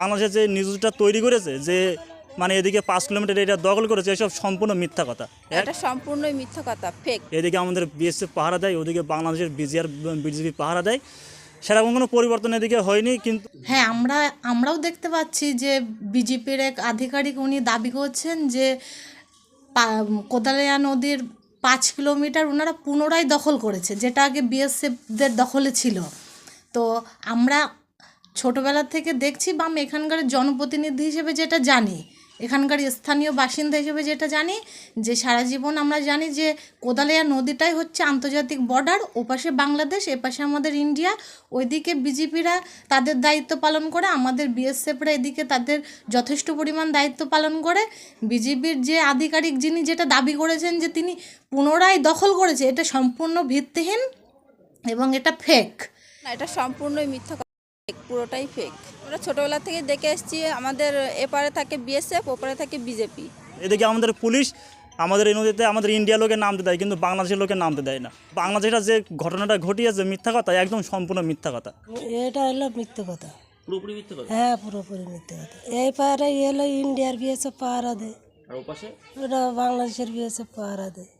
বাংলাদেশের যে নিউজটা তৈরি করেছে যে মানে এদিকে পাঁচ কিলোমিটার এটা দখল করেছে এসব সম্পূর্ণ মিথ্যা কথা। এটা সম্পূর্ণই মিথ্যা কথা ফেক এদিকে আমাদের বিএসএফ পাহারা দেয় ওদিকে বাংলাদেশের বিজিআর বিজেপি পাহারা দেয়। সেরকম কোনো পরিবর্তন এদিকে হয়নি কিন্তু হ্যাঁ আমরা আমরাও দেখতে পাচ্ছি যে বিজেপির এক আধিকারিক উনি দাবি করছেন যে পা- কোদালিয়া নদীর পাঁচ কিলোমিটার ওনারা পুনরায় দখল করেছে যেটা আগে বিএসএফদের দখলে ছিল। তো আমরা ছোটোবেলা থেকে দেখছি বা আমি এখানকার জনপ্রতিনিধি হিসেবে যেটা জানি, এখানকার স্থানীয় বাসিন্দা হিসেবে যেটা জানি, যে সারা জীবন আমরা জানি যে কোদালিয়া নদীটাই হচ্ছে আন্তর্জাতিক বর্ডার ওপাশে বাংলাদেশ, এপাশে আমাদের ইন্ডিয়া, ওইদিকে বিজেপিরা তাদের দায়িত্ব পালন করে, আমাদের বিএসএফরা এদিকে তাদের যথেষ্ট পরিমাণ দায়িত্ব পালন করে। বিজেপির যে আধিকারিক যিনি যেটা দাবি করেছেন যে তিনি পুনরায় দখল করেছে, এটা সম্পূর্ণ ভিত্তিহীন এবং এটা ফেক এটা সম্পূর্ণই মিথ্যা পুরোটাই ফেক আমরা ছোটোবেলা থেকে দেখে এসেছি আমাদের এপারে থাকে বিএসএফ ওপারে থাকে বিজেপি এদিকে আমাদের পুলিশ? আমাদের এই নদীতে আমাদের ইন্ডিয়া লোকের নামতে দেয় কিন্তু বাংলাদেশের লোকের নামতে দেয় না। বাংলাদেশের যে ঘটনাটা ঘটিয়েছে মিথ্যা কথা একদম সম্পূর্ণ মিথ্যা কথা। এটা হলো মিথ্যে কথা। পুরোপুরি মিথ্যা কথা? হ্যাঁ পুরোপুরি মিথ্যে কথা। এই পাহাড়ে এলো ইন্ডিয়ার বিএসএফ পাহারা দেয়। আর ওপাশে? ওটা বাংলাদেশের বিএসএফ পাহারা দেয়।